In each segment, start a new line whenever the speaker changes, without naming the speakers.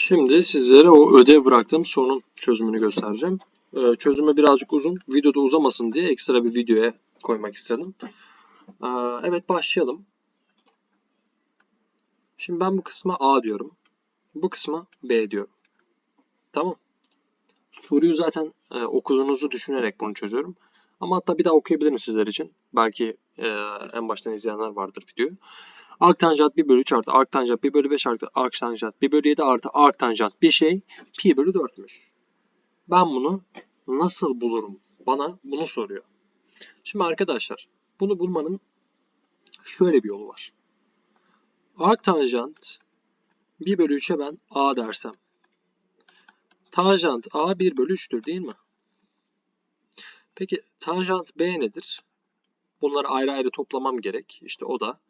Şimdi sizlere o ödev bıraktığım sorunun çözümünü göstereceğim. Ee, çözümü birazcık uzun. Videoda uzamasın diye ekstra bir videoya koymak istedim. Ee, evet başlayalım. Şimdi ben bu kısma A diyorum. Bu kısma B diyorum. Tamam. Soruyu zaten e, okuduğunuzu düşünerek bunu çözüyorum. Ama hatta bir daha okuyabilirim sizler için. Belki e, en baştan izleyenler vardır videoyu. Arc tanjant 1 bölü 3 artı arc tanjant 1 bölü 5 artı arc tanjant 1 bölü 7 artı arc tanjant bir şey pi bölü 4'müş. Ben bunu nasıl bulurum? Bana bunu soruyor. Şimdi arkadaşlar bunu bulmanın şöyle bir yolu var. Arc tanjant 1 bölü 3'e ben a dersem. Tanjant a 1 bölü 3'tür değil mi? Peki tanjant b nedir? Bunları ayrı ayrı toplamam gerek. İşte o da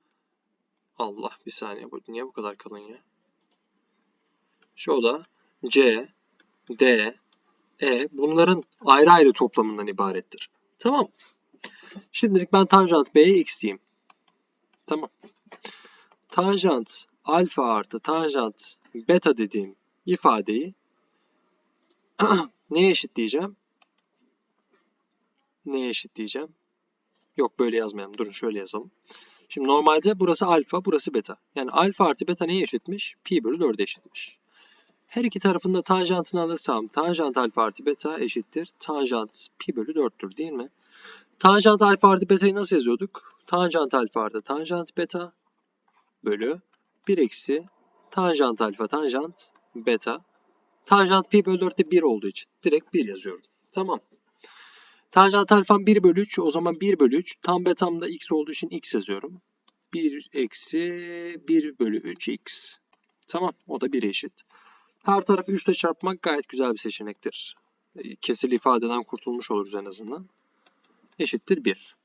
Allah bir saniye bu niye bu kadar kalın ya? Şu o da C, D, E bunların ayrı ayrı toplamından ibarettir. Tamam. Şimdilik ben tanjant B'ye x diyeyim. Tamam. Tanjant alfa artı tanjant beta dediğim ifadeyi neye eşit diyeceğim? Neye eşit diyeceğim? Yok böyle yazmayalım. Durun şöyle yazalım. Şimdi normalde burası alfa, burası beta. Yani alfa artı beta neye eşitmiş? Pi bölü 4'e eşitmiş. Her iki tarafında tanjantını alırsam tanjant alfa artı beta eşittir. Tanjant pi bölü 4'tür değil mi? Tanjant alfa artı beta'yı nasıl yazıyorduk? Tanjant alfa artı tanjant beta bölü 1 eksi tanjant alfa tanjant beta. Tanjant pi bölü 4'te 1 olduğu için direkt 1 yazıyorum. Tamam. Tanjant alfam 1 bölü 3. O zaman 1 bölü 3. Tam betam da x olduğu için x yazıyorum. 1 eksi 1 bölü 3 x. Tamam. O da 1 eşit. Her tarafı 3 ile çarpmak gayet güzel bir seçenektir. E, Kesirli ifadeden kurtulmuş oluruz en azından. Eşittir 1.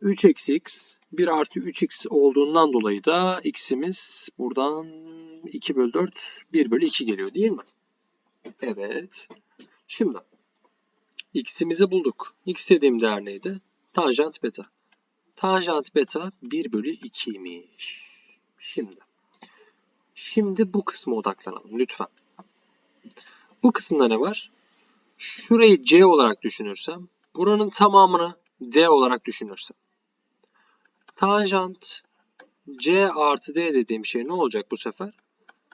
3 eksi x. 1 artı 3x olduğundan dolayı da x'imiz buradan 2 bölü 4 1 bölü 2 geliyor değil mi? Evet. Şimdi x'imizi bulduk. x dediğim değer neydi? Tanjant beta. Tanjant beta 1 bölü 2'ymiş. Şimdi. Şimdi bu kısma odaklanalım lütfen. Bu kısımda ne var? Şurayı c olarak düşünürsem, buranın tamamını d olarak düşünürsem. Tanjant c artı d dediğim şey ne olacak bu sefer?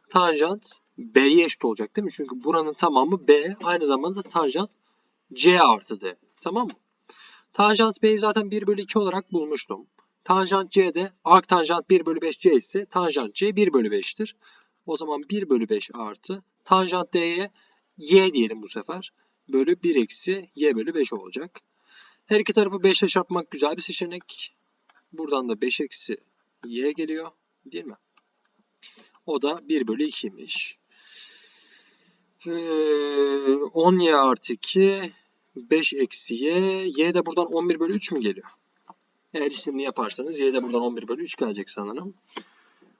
Tanjant b'ye eşit olacak değil mi? Çünkü buranın tamamı b, aynı zamanda tanjant C artı D. Tamam mı? Tanjant B'yi zaten 1 bölü 2 olarak bulmuştum. Tanjant C'de arc tanjant 1 bölü 5 C ise tanjant C 1 bölü 5'tir. O zaman 1 bölü 5 artı tanjant D'ye Y diyelim bu sefer. Bölü 1 eksi Y bölü 5 olacak. Her iki tarafı 5 ile çarpmak güzel bir seçenek. Buradan da 5 eksi Y geliyor. Değil mi? O da 1 bölü 2'ymiş. Ee, 10y artı 2 5 eksi y. y de buradan 11 bölü 3 mü geliyor? Eğer işlemini yaparsanız y de buradan 11 bölü 3 gelecek sanırım.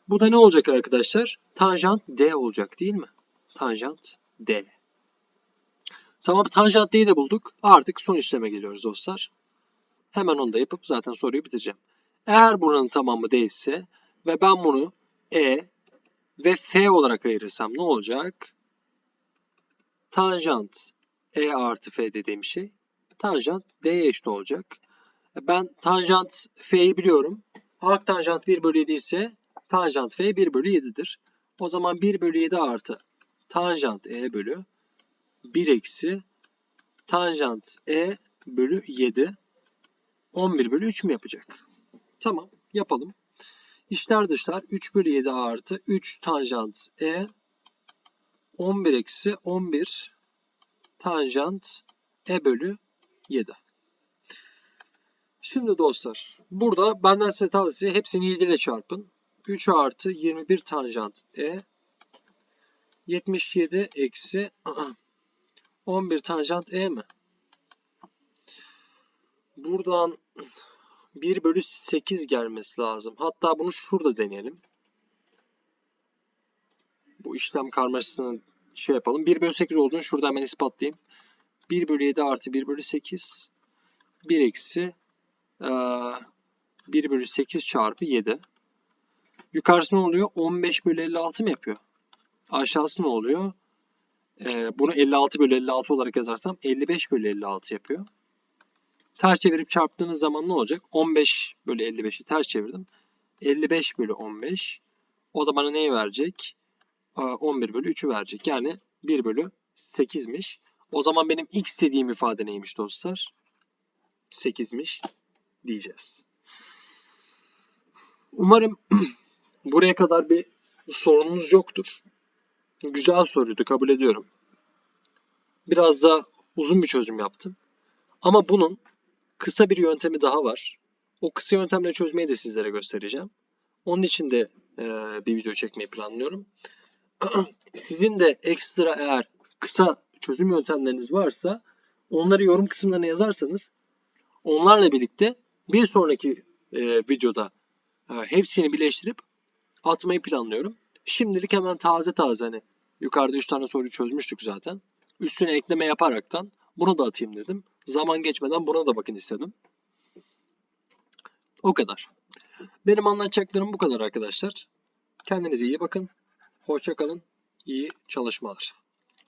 Bu da ne olacak arkadaşlar? Tanjant d olacak değil mi? Tanjant d. Tamam tanjant d'yi de bulduk. Artık son işleme geliyoruz dostlar. Hemen onu da yapıp zaten soruyu bitireceğim. Eğer buranın tamamı d ise ve ben bunu e ve f olarak ayırırsam ne olacak? tanjant E artı F dediğim şey tanjant D'ye eşit olacak. Ben tanjant F'yi biliyorum. Arc tanjant 1 bölü 7 ise tanjant F 1 bölü 7'dir. O zaman 1 bölü 7 artı tanjant E bölü 1 eksi tanjant E bölü 7 11 bölü 3 mü yapacak? Tamam yapalım. İşler dışlar 3 bölü 7 artı 3 tanjant E 11 eksi 11 tanjant e bölü 7. Şimdi dostlar burada benden size tavsiye hepsini 7 ile çarpın. 3 artı 21 tanjant e 77 eksi 11 tanjant e mi? Buradan 1 bölü 8 gelmesi lazım. Hatta bunu şurada deneyelim. Bu işlem karmaşasını şey yapalım. 1 bölü 8 olduğunu şurada hemen ispatlayayım. 1 bölü 7 artı 1 bölü 8 1 eksi 1 bölü 8 çarpı 7. Yukarısı ne oluyor? 15 bölü 56 mı yapıyor? Aşağısı ne oluyor? Ee, bunu 56 bölü 56 olarak yazarsam 55 bölü 56 yapıyor. Ters çevirip çarptığınız zaman ne olacak? 15 bölü 55'i ters çevirdim. 55 bölü 15. O da bana neyi verecek? Aa, 11 bölü 3'ü verecek. Yani 1 bölü 8'miş. O zaman benim x dediğim ifade neymiş dostlar? 8'miş diyeceğiz. Umarım buraya kadar bir sorununuz yoktur. Güzel soruydu kabul ediyorum. Biraz da uzun bir çözüm yaptım. Ama bunun kısa bir yöntemi daha var. O kısa yöntemle çözmeyi de sizlere göstereceğim. Onun için de bir video çekmeyi planlıyorum. Sizin de ekstra eğer kısa çözüm yöntemleriniz varsa onları yorum kısımlarına yazarsanız onlarla birlikte bir sonraki e, videoda e, hepsini birleştirip atmayı planlıyorum. Şimdilik hemen taze taze hani yukarıda 3 tane soruyu çözmüştük zaten. Üstüne ekleme yaparaktan bunu da atayım dedim. Zaman geçmeden buna da bakın istedim. O kadar. Benim anlatacaklarım bu kadar arkadaşlar. Kendinize iyi bakın. Hoşça kalın. İyi çalışmalar.